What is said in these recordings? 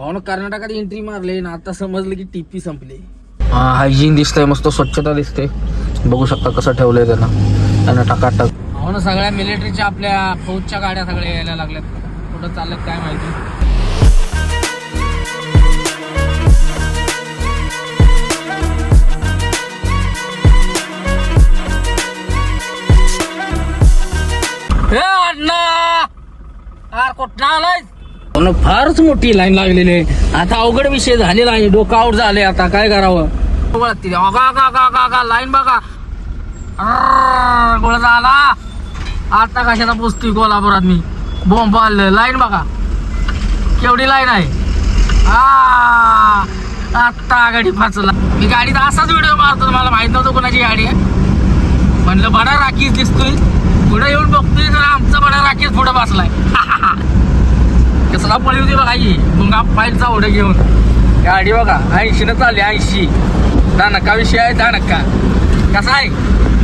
भावना कर्नाटकात एंट्री मारले ना आता समजलं की टीपी संपली. हा हायजीन दिसतंय मस्त स्वच्छता दिसते. बघू शकता कसं ठेवलंय त्यांना. त्यांना टाकाटाक हो ना सगळ्या मिलिटरीच्या आपल्या फौजच्या गाड्या सगळ्या यायला लागल्यात. कुठं चालल्यात काय माहिती? ए अण्णा! यार कुठं आलाय पण फारच मोठी लाईन लागलेली आहे. आता अवघड विषय झालेला आहे. डोकं आउट झाले आता. काय करावं? लाईन बघा. अर्र, झाला. आता कशाला पोचतोय कोल्हापुरात मी? बोंब आलं. लाईन बघा. केवढी लाईन आहे? आ, गाडी फाचला. मी गाडीत असाच व्हिडिओ मारतो मला माहीत नव्हतं कोणाची गाडी आहे. म्हणलं बडा राखीच दिसतोय. पुढे येऊन बघतोय तर आमचा बडा राखीच पुढे बसलाय. कसला पळी होती बघा आई मग पायचा ओढे घेऊन. गाडी बघा ऐंशी न चालली ऐंशी. दहा नका विषय आहे दहा नक्का कसा आहे?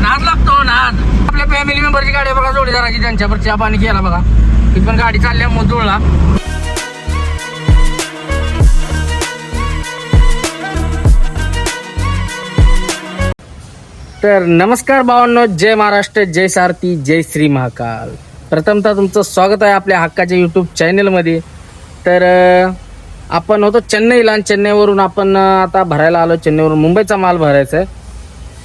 नाद लागतो नाद. आपल्या फॅमिली मेंबरची गाडी बघा जोडीदाराची त्यांच्यावर चहा पाणी केला बघा. ती पण गाडी चालल्या मग जुळला. तर नमस्कार भावांनो जय महाराष्ट्र जय सारथी जय श्री महाकाल. प्रथमतः तुमचं स्वागत आहे आपल्या हक्काच्या यूट्यूब चॅनलमध्ये तर आपण होतो चेन्नईला आणि चेन्नईवरून आपण आता भरायला आलो. चेन्नईवरून मुंबईचा माल भरायचा आहे.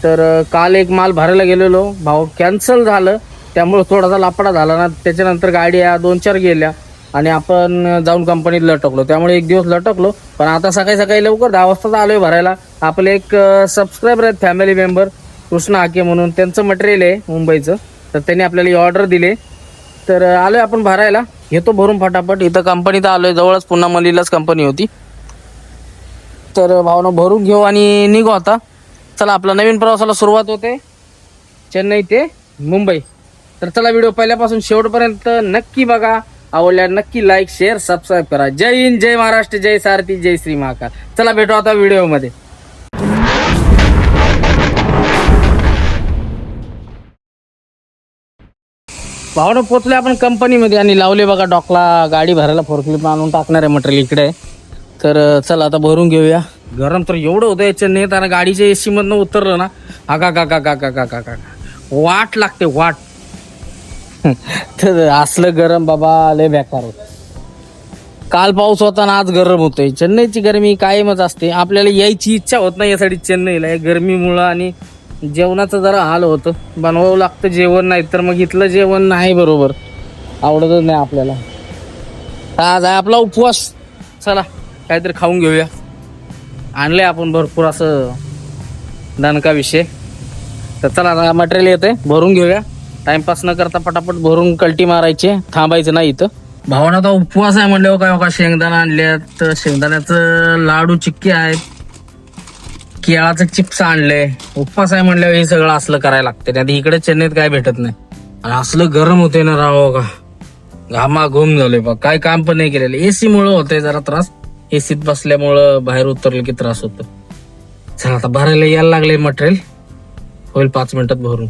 तर काल एक माल भरायला गेलेलो. भाऊ कॅन्सल झालं. त्यामुळे थोडासा लापडा झाला ना. त्याच्यानंतर गाडी या दोन चार गेल्या. आणि आपण जाऊन कंपनीत लटकलो. त्यामुळे एक दिवस लटकलो. पण आता सकाळी सकाळी लवकर दहा वाजताच आलोय भरायला. आपले एक सबस्क्रायबर आहेत फॅमिली मेंबर कृष्ण हाके म्हणून. त्यांचं मटेरियल आहे मुंबईचं. तर त्यांनी आपल्याला ऑर्डर दिले. तर आलो आलोय आपण भरायला. येतो भरून फटाफट. इथं कंपनीत आलोय. जवळच पुन्हा मलीलाच कंपनी होती. तर भावना भरून घेऊ आणि निघू आता. चला आपला नवीन प्रवासाला सुरुवात होते. चेन्नई ते मुंबई. तर चला व्हिडिओ पहिल्यापासून शेवटपर्यंत नक्की बघा. आवडल्या नक्की लाईक शेअर सबस्क्राईब करा. जय हिंद जय महाराष्ट्र जय सारथी जय श्री महाकाल. चला भेटू आता व्हिडिओमध्ये. भावना पोचले आपण कंपनीमध्ये आणि लावले बघा डॉकला गाडी भरायला फोरक्लिप आणून टाकणार आहे मटेरियल इकडे. तर चल चला आता भरून घेऊया. गरम तर एवढं होतं याच्या नेत आणि गाडीच्या ए मधनं उतरलं ना. आगा का का का का का का का वाट लागते वाट. तर असलं गरम बाबा लय बेकार होत. काल पाऊस होता ना आज गरम होतोय. चेन्नईची गरमी कायमच असते. आपल्याला यायची इच्छा होत नाही यासाठी चेन्नईला. या गरमीमुळं आणि जेवणाचं जरा हाल होतं. बनवावं लागतं जेवण नाही तर मग इथलं जेवण नाही बरोबर. आवडतच नाही आपल्याला. आज आहे आपला उपवास. चला काहीतरी खाऊन घेऊया. आणलंय आपण भरपूर असं दणका विषय. तर चला मटेरियल येते भरून घेऊया. टाइमपास न करता पटापट भरून कल्टी मारायची. थांबायचं नाही इथं. भावना आता उपवास आहे म्हणल्यावर काय हो बघा शेंगदाणा आणल्यात. शेंगदाण्याचं लाडू चिक्की आहेत. केळाचं चिप्स आणले उपवास आहे म्हणल्यावर हे सगळं असलं करायला लागते नाही इकडे चेन्नईत काय भेटत नाही. आणि असलं गरम होते ना राव का घामा घुम झालोय बघ. काय काम पण नाही केलेलं. एसी मुळे होतंय जरा त्रास. एसीत बसल्यामुळं बाहेर उतरलं की त्रास होतो चला आता भरायला यायला लागले मटेरियल होईल पाच मिनिटात भरून.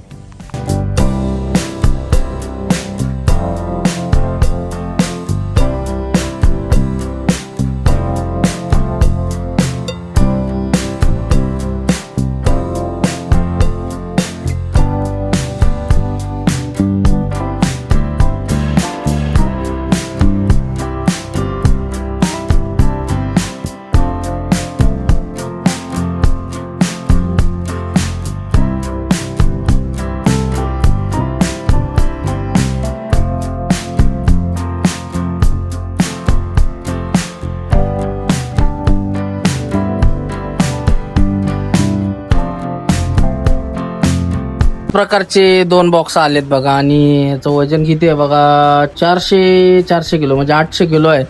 प्रकारचे दोन बॉक्स आलेत बघा आणि याचं वजन किती आहे बघा? चारशे चारशे किलो म्हणजे आठशे किलो आहे.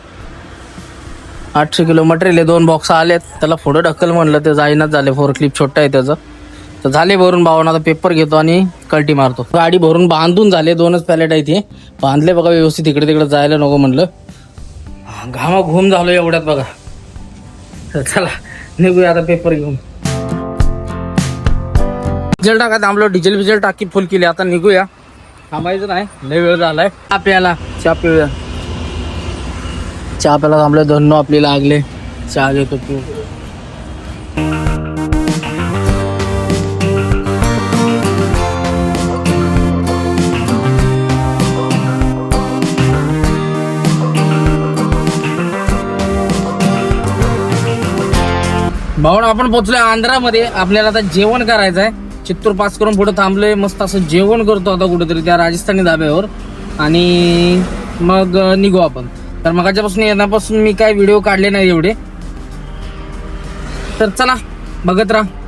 आठशे किलो मटेरियल आहे दोन बॉक्स आलेत. त्याला पुढं ढकल म्हणलं ते जाईनाच झाले. फोर क्लिप छोटं आहे त्याचं. तर झाले भरून भावना आता पेपर घेतो आणि कल्टी मारतो. गाडी भरून बांधून झाले दोनच पॅलेट आहे ते. बांधले बघा व्यवस्थित इकडे तिकडे जायला नको म्हणलं. घामा घुम झालो एवढ्यात बघा. तर चला निघूया आता पेपर घेऊन. डिझेल टाका थांबलो डिझेल बिझेल टाकी फुल केली. आता निघूया. थांबायचं नाही. लय वेळ झालाय. चहा प्यायला चहा पिऊया. चहा प्याला थांबले धन्नो आपली लागले. चहा घेतो तू भाऊ आपण पोचलोय आंध्रामध्ये. आपल्याला आता जेवण करायचं आहे चित्तूर पास करून पुढे थांबलोय. मस्त असं जेवण करतो आता कुठेतरी त्या राजस्थानी धाब्यावर. आणि मग निघू आपण. तर मगाच्यापासून येण्यापासून मी काय व्हिडिओ काढले नाही एवढे. तर चला बघत राहा.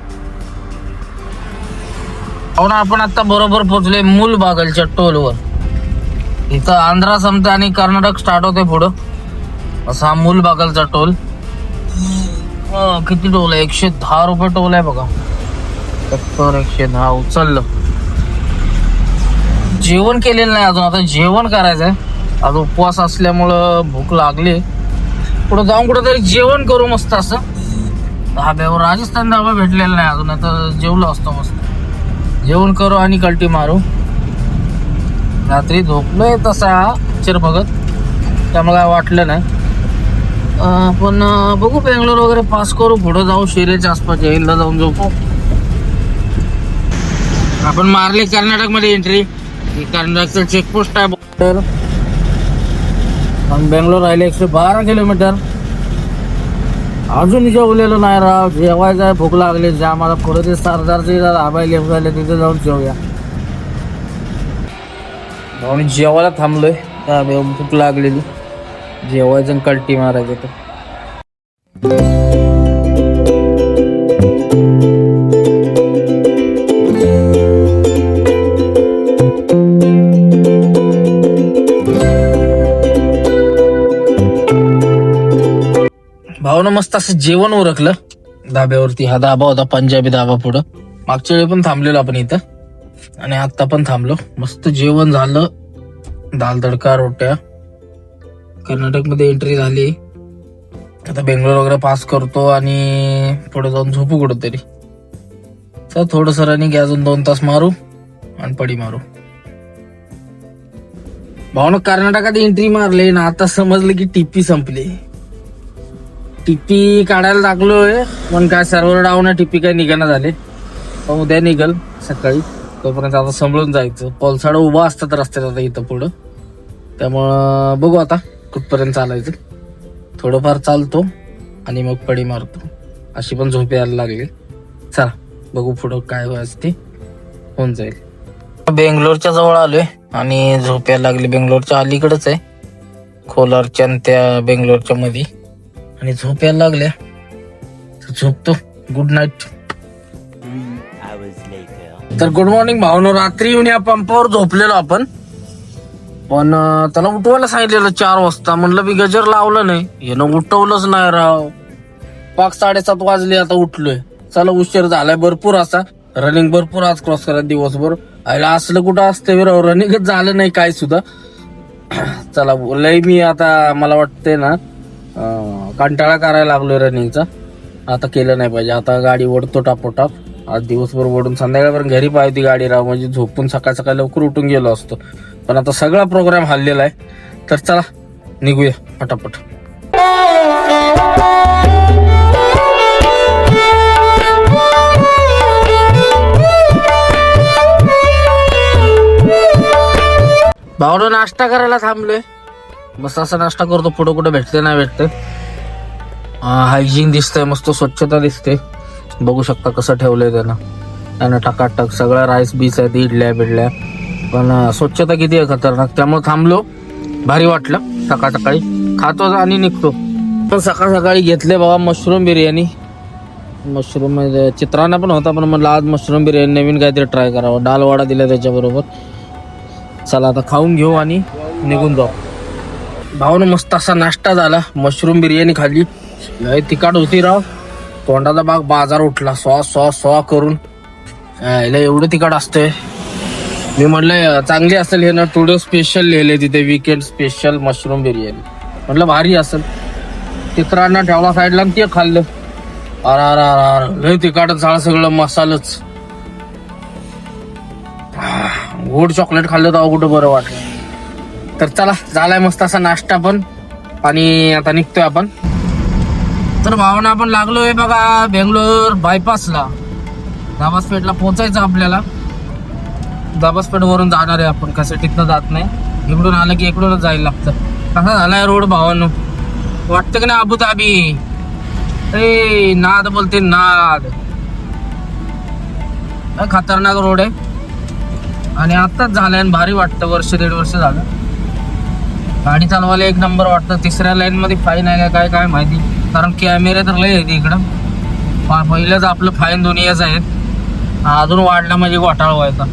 हो ना आपण आता बरोबर पोहोचलोय मूल बागलच्या टोलवर. इथं आंध्रा संपते आणि कर्नाटक स्टार्ट होते पुढं. असा हा मूल बागलचा टोल किती टोल आहे? एकशे दहा रुपये टोल आहे बघा. सत्तर एकशे दहा उचललं. जेवण केलेलं नाही अजून. आता जेवण करायचंय. आज उपवास असल्यामुळं भूक लागली. पुढे जाऊन कुठेतरी जेवण करू मस्त असं. धाब्यावर राजस्थान धाबा भेटलेला नाही अजून. आता जेवलो असतो मस्त. जेवण करू आणि कल्टी मारू. रात्री झोपलोय तसा पिक्चर बघत. त्यामुळे काय वाटलं नाही. पण बघू बेंगलोर वगैरे पास करू. पुढं जाऊ. शिरेच्या आसपास येईलला जाऊन झोपू. आपण मारले कर्नाटकमध्ये एंट्री कर्नाटकचं चेकपोस्ट आहे. पण बेंगलोर राहिले एकशे बारा किलोमीटर. अजून जेवलेलो नाही राव. जेवायचं आहे भूक लागली. जे आम्हाला पुढे ते सरदारचे आबाई लेफ झाले तिथे जाऊन जेवूया. आणि जेवायला थांबलोय. भूक लागलेली. जेवायचं आणि कल्टी मारायचं तर असं जेवण उरकलं. धाब्यावरती हा धाबा होता पंजाबी धाबा पुढं. मागच्या वेळी पण थांबलेलो आपण इथं. आणि आत्ता पण थांबलो. मस्त जेवण झालं. दाल तडका रोट्या. कर्नाटकमध्ये एंट्री झाली. आता बेंगलोर वगैरे पास करतो आणि पुढे जाऊन झोपू कुठंतरी. तर थोडं सरांनी घ्या अजून दोन तास मारू आणि पडी मारू. भावनं कर्नाटकात एंट्री मारले ना आता समजलं की टिप्पी संपली. टिपी काढायला लागलोय पण काय सर्व्हर डाऊन आहे टिप्पी काय निघाना झाले. पण उद्या निघल सकाळी. तोपर्यंत आता सांभाळून जायचं. पलसाड उभा असतात रस्त्यात आता इथं पुढं. त्यामुळं बघू आता कुठपर्यंत चालायचं. थोडंफार चालतो आणि मग पडी मारतो. अशी पण झोप यायला लागली. चला बघू पुढं काय व्हायचं ते होऊन जाईल. बेंगलोरच्या जवळ आलोय आणि झोप यायला लागली. बेंगलोरच्या अलीकडेच आहे. खोलारच्या आणि त्या बेंगलोरच्या मध्ये आणि झोप यायला लागल्या. तर झोपतो. गुड नाईट तर गुड मॉर्निंग भावनो. रात्री येऊन या पंपावर झोपलेलो आपण. पण त्याला उठवायला सांगितलेलं चार वाजता. म्हणलं मी गजर लावलं नाही. यानं उठवलंच नाही राव. पाच साडेसात वाजले आता उठलोय. चला उशीर झालाय. भरपूर असा. रनिंग भरपूर आज क्रॉस करा दिवसभर. आयला असलं कुठं असतं राव. रनिंगच झालं नाही काय सुद्धा. चला लय मी आता मला वाटतंय ना कंटाळा करायला लागलो रनिंगचा आता केलं नाही पाहिजे. आता गाडी ओढतो टापोटाप. आज दिवसभर ओढून संध्याकाळपर्यंत घरी पाहिजे गाडी राव. म्हणजे झोपून सकाळ सकाळी लवकर उठून गेलो असतो. पण आता सगळा प्रोग्राम हल्लेला आहे. तर चला निघूया पटापट. भावनं नाश्ता करायला थांबलोय. मस्त असा नाश्ता करतो. पुढं कुठं भेटते नाही भेटते हायजीन दिसतंय मस्त स्वच्छता दिसते. बघू शकता कसं ठेवलंय त्यानं. त्यानं टकाटक सगळ्या राईस बीस आहेत इडल्या बिडल्या. पण स्वच्छता किती आहे खतरनाक. त्यामुळे थांबलो. भारी वाटलं. सकाळ सकाळी खातो आणि निघतो. पण सकाळ सकाळी घेतले बाबा मशरूम बिर्याणी. मशरूम चित्रांना पण होता पण म्हणलं आज मशरूम बिर्याणी नवीन काहीतरी ट्राय करावं. डालवडा दिला त्याच्याबरोबर. चला आता खाऊन घेऊ आणि निघून जाऊ. भाऊन मस्त असा नाश्ता झाला. मशरूम बिर्याणी खाल्ली. लय तिखट होती राव. तोंडाचा बाग बाजार उठला. सॉ सॉ सॉ करून. यायला एवढं तिखट असतंय. मी म्हणलं चांगली असेल हे ना. टुडे स्पेशल लिहिले तिथे. Weekend special mushroom biryani. म्हटलं भारी असेल. तित्रांना ठेवला साईडला आणि ते खाल्लं. अरा अरा अरा लय तिखट झालं सगळं मसालच. गोड चॉकलेट खाल्लं तर कुठं बरं वाटलं. तर चला झालाय मस्त असा नाश्ता पण. आणि आता निघतोय आपण. तर भावना आपण लागलोय बघा बेंगलोर बायपासला दाबासपेठला पोहोचायचं आपल्याला. दाबासपेठ वरून जाणार आहे आपण कसं तिथनं जात नाही. इकडून आलं की इकडूनच जायला लागतं. कसा झालाय रोड भावानो. वाटतं की नाही अबुधाबी? ए नाद बोलते नाद. खतरनाक रोड आहे. आणि आत्ताच झालंय आणि भारी वाटतं वर्ष दीड वर्ष झालं. गाडी चालवायला एक नंबर वाटतं. तिसऱ्या लाईन मध्ये फाईन आहे का काय काय माहिती. कारण कॅमेरे तर लय आहेत इकडं पहिलंच आपलं फाईन दुनियाच आहेत अजून वाढलं म्हणजे घोटाळा व्हायचा.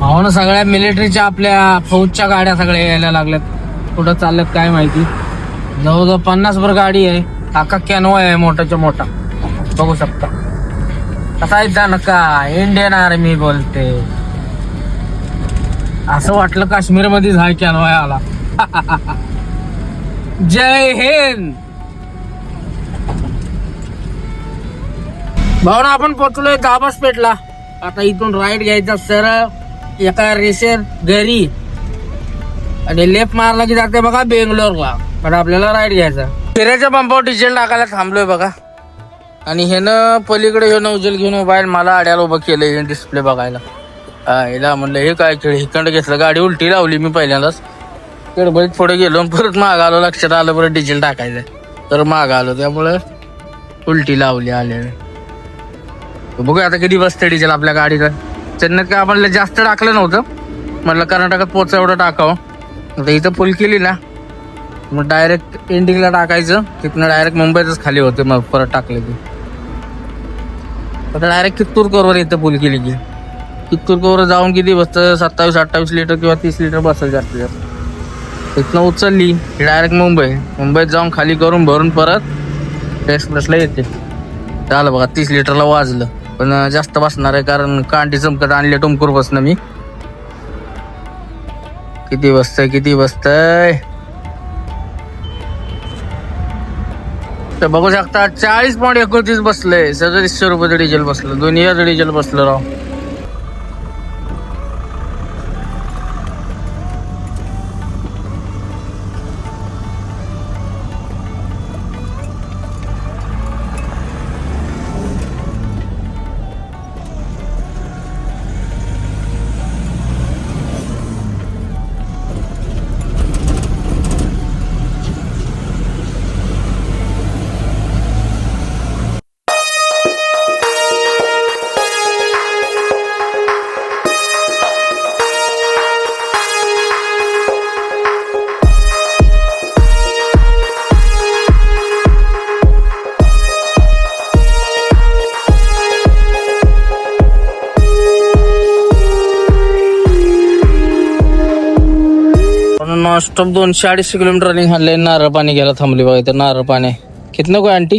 हो ना सगळ्या मिलिटरीच्या आपल्या फौजच्या गाड्या सगळ्या यायला लागल्यात. कुठं चालल्यात काय माहिती. जवळजवळ पन्नास भर गाडी आहे. आका कॅनवा आहे मोठाच्या मोठा. बघू शकता. कसा आहे नका? इंडियन आर्मी बोलते असं वाटलं काश्मीरमध्ये झाय कॅनवा आला जय हिंद. भावना आपण पोचलोय दाबास पेटला आता इथून राईट घ्यायचा सरळ एका रेसेर घरी. आणि लेफ्ट मारला की जाते बघा बेंगलोरला. पण आपल्याला राईट घ्यायचा. फिरायच्या पंपावर डिझेल टाकायला थांबलोय बघा. आणि ह्यानं पलीकडे ह्यानं नवजेल घेऊन उभा मला आड्याला उभं केलं हे डिस्प्ले बघायला. हा, हिला म्हणलं हे काय खेळ हिकंड घेतलं गाडी उलटी लावली मी पहिल्यांदाच. गडबडीत पुढे गेलो आणि परत माग आलो लक्षात आलं परत डिझेल टाकायचं तर माग आलो त्यामुळे उलटी लावली आल्याने. बघूया आता कधी बसते डिझेल आपल्या गाडीचं. चेन्नईत काय आपण जास्त टाकलं नव्हतं. म्हटलं कर्नाटकात पोचा एवढं टाकावं. आता इथं फुल केली ना मग डायरेक्ट एंडिंगला टाकायचं. तिथनं डायरेक्ट मुंबईतच खाली होते मग परत टाकले की. आता डायरेक्ट कित्तूर करोवर इथं फुल केली की. कित्तूर करोवर जाऊन किती बसतं? सत्तावीस अठ्ठावीस लिटर किंवा तीस लिटर बसेल जास्तीत जास्त. तिथनं उचलली डायरेक्ट मुंबई. मुंबईत जाऊन खाली करून भरून परत एक्सप्रेसला येते. झालं बघा तीस लिटरला वाजलं. पण जास्त बसणार आहे कारण कांटी चमकत आणले टुमकूर बसणं मी. किती बसतंय किती बसतंय. तर बघू शकता चाळीस पॉईंट एकोणतीस बसलंय. सदतीसशे रुपये डिझेल बसलं. दोन्ही हजार डिझेल बसलं राव. नॉनस्टॉप दोनशे अडीचशे किलोमीटर रनिंग हाणले नारळ पाणी घ्यायला थांबली बघा इथं नारळ पाणी कितनं काय आंटी?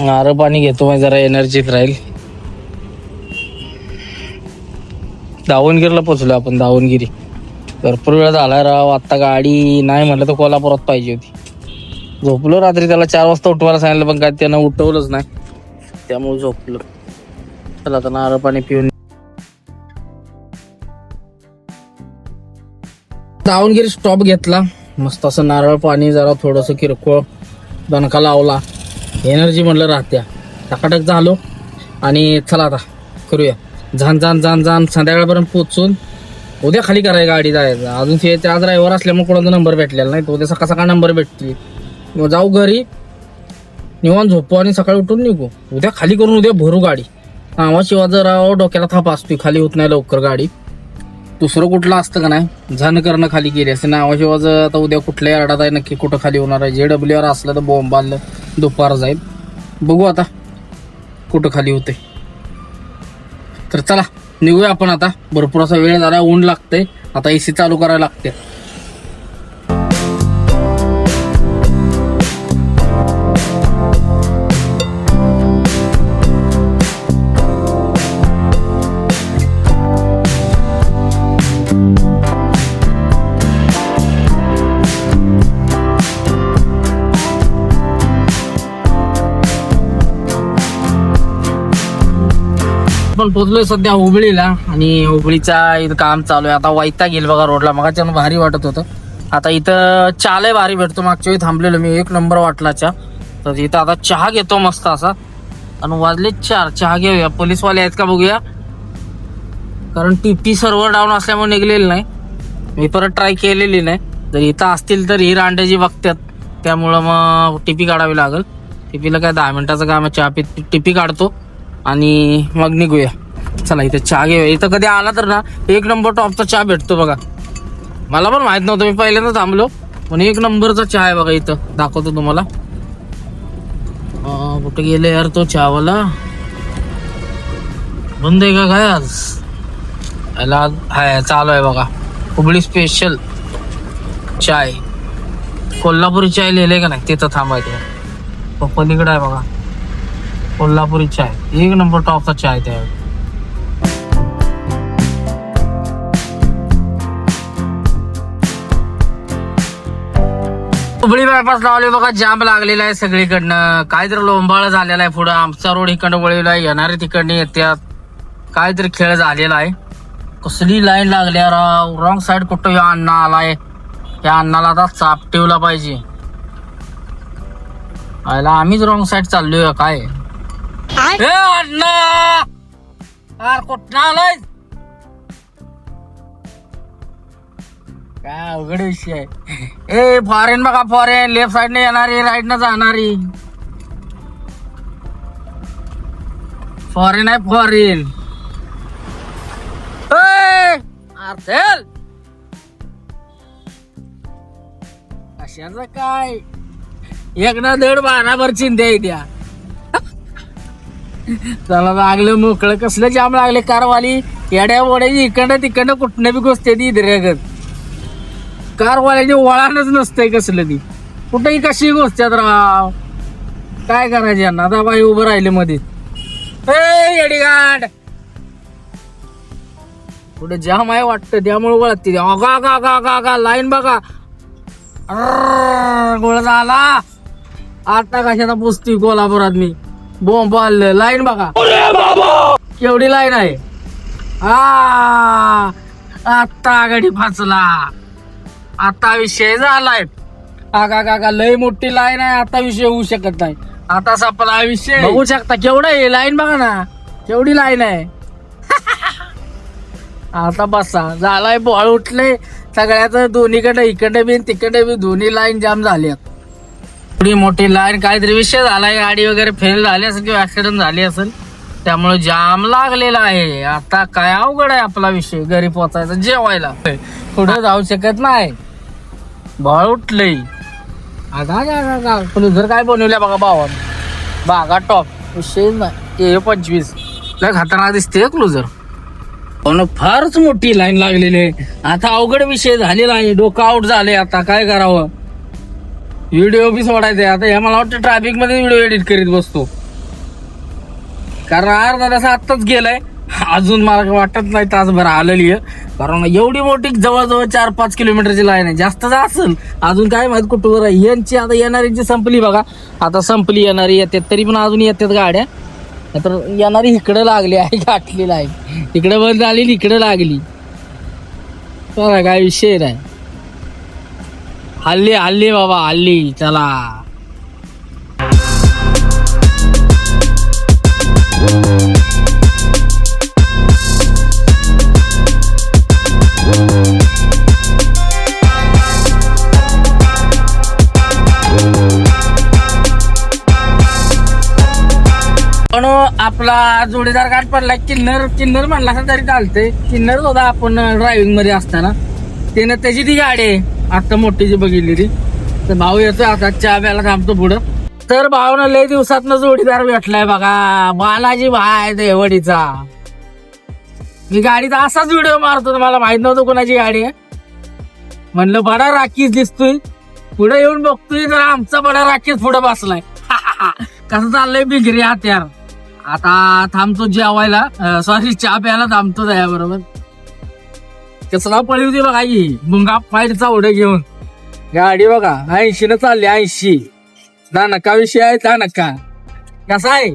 नारळ पाणी घेतो मग जरा एनर्जीत राहील. दावणगिरीला पोचलो आपण दावणगिरी. भरपूर वेळ झाला राव आता गाडी नाही म्हटलं तर कोल्हापुरात पाहिजे होती. झोपलो रात्री त्याला चार वाजता उठवायला सांगितलं पण काय त्यानं उठवलंच नाही. त्यामुळे झोपलो. चला आता नारळ पाणी पिऊन दावणगिरी स्टॉप घेतला. मस्त असं नारळ पाणी जरा थोडंसं किरकोळ दणका लावला. एनर्जी म्हणलं राहत्या. टकाटक झालो. आणि चला आता करूया. झान झान झान झान संध्याकाळपर्यंत पोचून उद्या खाली करायला गाडी जायचं. अजून ते आज ड्रायव्हर असल्यामुळे कोणाचा नंबर भेटलेला नाही. तर उद्या सकाळ सकाळ नंबर भेटतील. मग जाऊ घरी. निवांत झोपू आणि सकाळी उठून निघू. उद्या खाली करून उद्या भरू गाडी. आवा शिवाजीराव डोक्याला थाप असतोय. खाली होत नाही लवकर गाडी. दुसरं कुठलं असतं का नाही? झन करणं खाली गेली असते. नावाशिवाय आता उद्या कुठल्या यार्डात आहे नक्की कुठं खाली होणार आहे? जे डब्ल्यू आर असलं तर बॉम्ब आलं दुपार जाईल. बघू आता कुठं खाली होते. तर चला निघूया आपण आता. भरपूर असा वेळ झाला ऊन लागतंय. आता ए सी चालू करायला लागते. पण पोचलोय सध्या हुबळीला आणि हुबळीचा इथं काम चालू आहे. आता वाईता गेल बघा रोडला. मगाच्या भारी वाटत होतं. आता इथं चहा भारी भेटतो. मागच्या वेळी थांबलेलो मी. एक नंबर वाटला चहा तर इथं आता चहा घेतो मस्त असा. आणि वाजले चार. चहा घेऊया. पोलीसवाले आहेत का बघूया. कारण टीपी सर्व्हर डाऊन असल्यामुळे निघलेली नाही. मी परत ट्राय केलेली नाही. जर इथं असतील तर ही रांड्याची बघतात. त्यामुळं मग टिपी काढावी लागेल. टिपीला काय दहा मिनिटाचं काम आहे. चहा पी टिपी काढतो. आणि मग निघूया. चला इथं चहा घेऊया. इथं कधी आला तर ना एक नंबर टॉपचा चहा भेटतो बघा. मला पण माहीत नव्हतं मी पहिल्यांदा थांबलो. पण एक नंबरचा चहा आहे बघा इथं. दाखवतो तुम्हाला. कुठे गेले यार तो चहावाला? बंद आहे का काय आज? याला हाय चालू आहे बघा. हुबळी स्पेशल चाय. कोल्हापुरी चाय लिहिले का नाही? तिथं थांबायचं पप्पा पलीकडे आहे बघा. कोल्हापुरी चाय एक नंबर टॉपचा चाय त्या हुबळी बायपास लावले बघा जाम लागलेला आहे सगळीकडनं. काहीतरी लोंबाळ झालेला आहे पुढं. आमचा रोड इकडं वळलेला आहे. येणारे तिकडनं येतात काहीतरी खेळ झालेला आहे. कसली लाईन लागली राव. रॉंग साईड कुठं या अण्णा आलाय? या अण्णाला आता चाप ठेवला पाहिजे. आयला आम्हीच रॉंग साईड चाललोय काय? ए अण्णा! यार कुठं आलाय काय अवघड विषय आहे. ए फॉरेन बघा फॉरेन लेफ्ट साईडने येणारी राईट न जाणारी. फॉरेन आहे फॉरेन अर्थेल कशाचं काय? एक ना दीड बाराभर चिंध्या द्या चला लागलं मोकळं. कसलं जाम लागले कारवाली. येड्या वड्याची इकडनं तिकडनं कुठनं बी गोष्टी ती इधऱ्यागत. कारवाल्याची वळानच नसतंय कसलं ती. कुठेही कशी गोष्ट राव. काय करायचे यांना? आता बाई उभं राहिले मध्ये ए येडीगाड पुढे जाम आहे वाटतं त्यामुळे वळत. ती अगा गा गा गा गा लाईन बघा. अर्रर्र, गोळ झाला. आता कशाचा पुसती कोल्हापुरात मी? बोंब आलं लाईन बघा. केवढी लाईन आहे? आ आता आघाडी फाचला आता विषय झालाय. आगा काका लय मोठी लाईन आहे. आता विषय होऊ शकत नाही. आता संपला विषय. बघू शकता. केवढं आहे? लाईन बघा ना. केवढी लाईन आहे? आता बसा. झालाय बॉल उठले. सगळ्याच दोन्हीकडे इकडे बी तिकडे बी दोन्ही लाईन जाम झाल्यात एवढी मोठी लाईन काहीतरी विषय झालाय गाडी वगैरे फेल झाली असेल किंवा ऍक्सिडेंट झाली असेल त्यामुळे जाम लागलेला आहे. आता काय अवघड आहे आपला विषय घरी पोचायचा जेवायला. पुढे जाऊ शकत नाही. बॉल उठले आगा गा काय बनवल्या बघा भावा बागा टॉप विषय नाही. ए पंचवीस. लय खतरनाक दिसते क्लुझर पण फारच मोठी लाईन लागलेली आहे. आता अवघड विषय झालेला आहे. डोकं आउट झाले आता काय करावं? व्हिडिओ बी सोडायचे आता हे मला वाटतं ट्रॅफिकमध्ये व्हिडिओ एडिट करीत बसतो. कारण अर्धा तास आत्ताच गेलाय. अजून मला वाटत नाही तासभर आलेली आहे. कारण एवढी मोठी जवळजवळ चार पाच किलोमीटरची लाईन आहे. जास्त असेल अजून काय माहीत कुठं आहे. यांची आता येणारीची संपली बघा. आता संपली येणारी येतात तरी पण अजून येतात गाड्या. तर येणारी इकडं लागली आहे गाठलेली आहे. इकडे बंद झाली इकडे लागली. काय विषय नाही. हल्ली हल्ली बाबा हल्ली चला. पण आपला जोडीदार गाठ पडला किन्नर किन्नर म्हणला तरी चालते किन्नर होता आपण ड्रायव्हिंगमध्ये असताना. त्यानं त्याची ती गाडी आहे. आता मोठी जी बघितली ती. तर भाऊ येतो आता चहा प्यायला थांबतो पुढं. तर भाऊनं लय दिवसात जोडीदार भेटलाय बघा बालाजी भाय देवडीचा. मी गाडीचा असाच व्हिडिओ मारतो तुम्हाला माहीत नव्हतं कोणाची गाडी आहे. म्हणलं बडा राखीच दिसतोय. पुढे येऊन बघतोय तर आमचा बडा राखीच पुढे बसलाय. कसं चाललंय बिगरी हत्यार. आता थांबतो जेवायला. सॉरी चहा प्यायला थांबतो त्याबरोबर कचरा कसला पळी होती बघा ही मुंगा पाय उडे घेऊन. गाडी बघा ऐंशी न चालली ऐंशी. ना नका विषय आहे त्या नका. कसा आहे?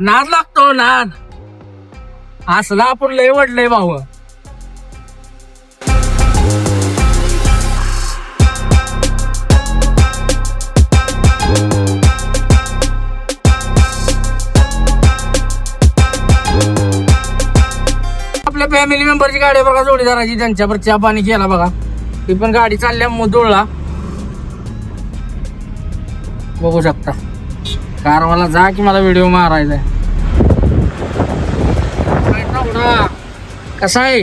नाद लागतो नाद. असला आपण लय वडलंय भाऊ. फॅमिली मेंबरची गाडी बघा जोडीदाराची त्यांच्यावर चहा पाणी केला बघा. ती पण गाडी चालल्या मुदुळला. बघू शकता. कारवाला जा की मला व्हिडिओ मारायचा आहे. कसा आहे?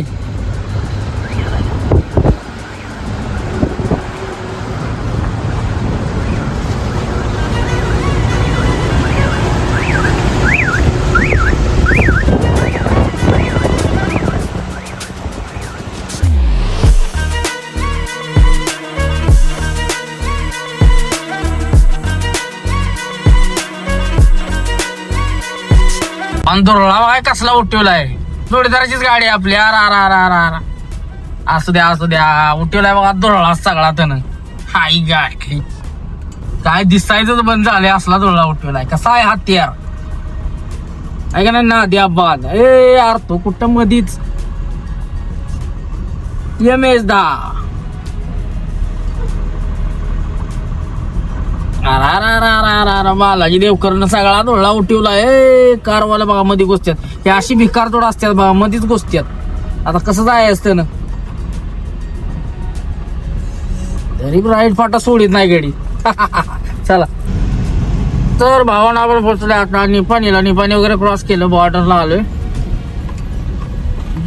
अंदोरला काय कसला उठवलाय? जोडीदाराचीच गाडी आपली. अर आर अर अर आर. असू द्या असू द्या. उठवलाय बघा दोरळा सगळा त्यानं. हाय गाडी काय दिसायचं बंद झाले असला दोरळा उठवलाय. कसा आहे हत्यार? आहे का नाही ना द्या बाद ए यार तो कुठं मधीच? एम एस दा. बालाजी देवकरनं सगळा धुळला उठवला. ए कारवाला बघा मध्ये गोष्टीत हे अशी भिकार तोड असतात बघा मध्येच गोष्टीत आता कसं जाय असतं ना? तरी राईट फाटा सोडित नाही गाडी. चला. तर भावानं आपण पोहोचले आता निपाणीला. निपाणी वगैरे क्रॉस केलं बॉर्डरला आलोय.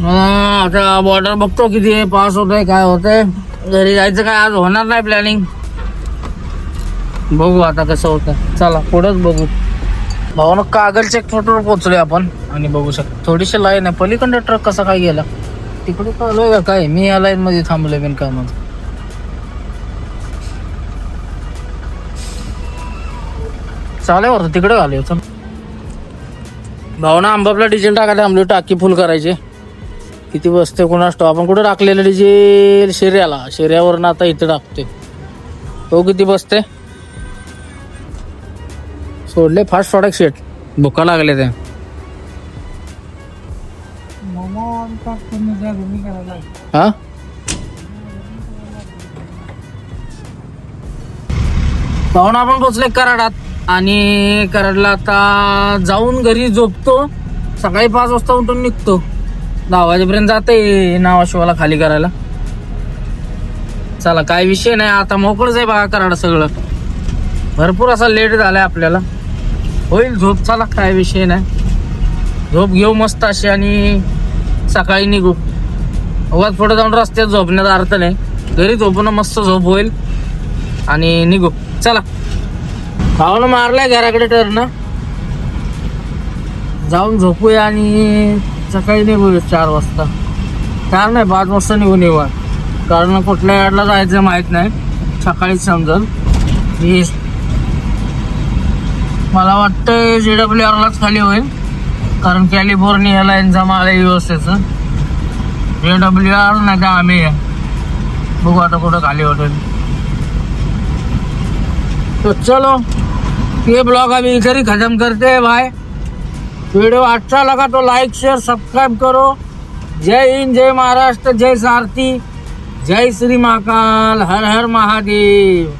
आता बॉर्डर बघतो किती पास होतोय काय होतंय. घरी जायचं काय आज होणार नाही प्लॅनिंग बघू आता कसं होतं. चला पुढंच बघू. भावानं कागल चेक पोर्टवर पोहोचलोय आपण. आणि बघू शकतो. थोडीशी लाईन आहे. पलीकडे ट्रक कसा काय गेला? तिकडे चालू का काय? मी या लाईन मध्ये थांबलोय बिन काय मग चालेल होतं तिकडे घालूया होतं भावना आंबापला डिझेल टाकायला आंबली टाकी फुल करायची. किती बसते कोणा असतो आपण कुठं टाकलेलं डिझेल शेर्याला शिर्यावरनं आता इथे टाकतोय. तो किती बसते सोडले फास्ट प्रॉडक्ट शेट भुका लागले ते. हा? पाहून आपण पोचले कराडात. आणि कराडला आता जाऊन घरी झोपतो. सकाळी पाच वाजता उठून निघतो. दहा वाजेपर्यंत जाते नावाशिवाला खाली करायला. चला काय विषय नाही. आता मोकळच आहे बघा कराड सगळं. भरपूर असा लेट झालाय आपल्याला. होईल झोप चला काय विषय नाही. झोप घेऊ मस्त अशी आणि सकाळी निघू. उगाच पुढे जाऊन रस्त्यात झोपण्याचा अर्थ नाही. घरी झोपून मस्त झोप होईल आणि निघू. चला. खाऊन मारलाय घराकडे टर्न जाऊन झोपूया आणि सकाळी निघूया चार वाजता. चार नाही पाच वाजता निघून येऊ कारण कुठल्या याडला जायचं माहीत नाही. सकाळीच समजल. मी मला वाटतं जे डब्ल्यू आरलाच खाली होईल. कारण कॅलिफोर्नियाला यांचा माल आहे व्यवस्थेचं जे डब्ल्यू आर नाही तर आम्ही बघू आता कुठं खाली होतं तो चलो ये ब्लॉग अभी इधर ही खत्म करते हैं भाई वीडियो अच्छा लगा तो लाइक शेयर सब्सक्राइब करो. जय हिंद जय महाराष्ट्र जय सारथी. जय श्री महाकाल. हर हर महादेव.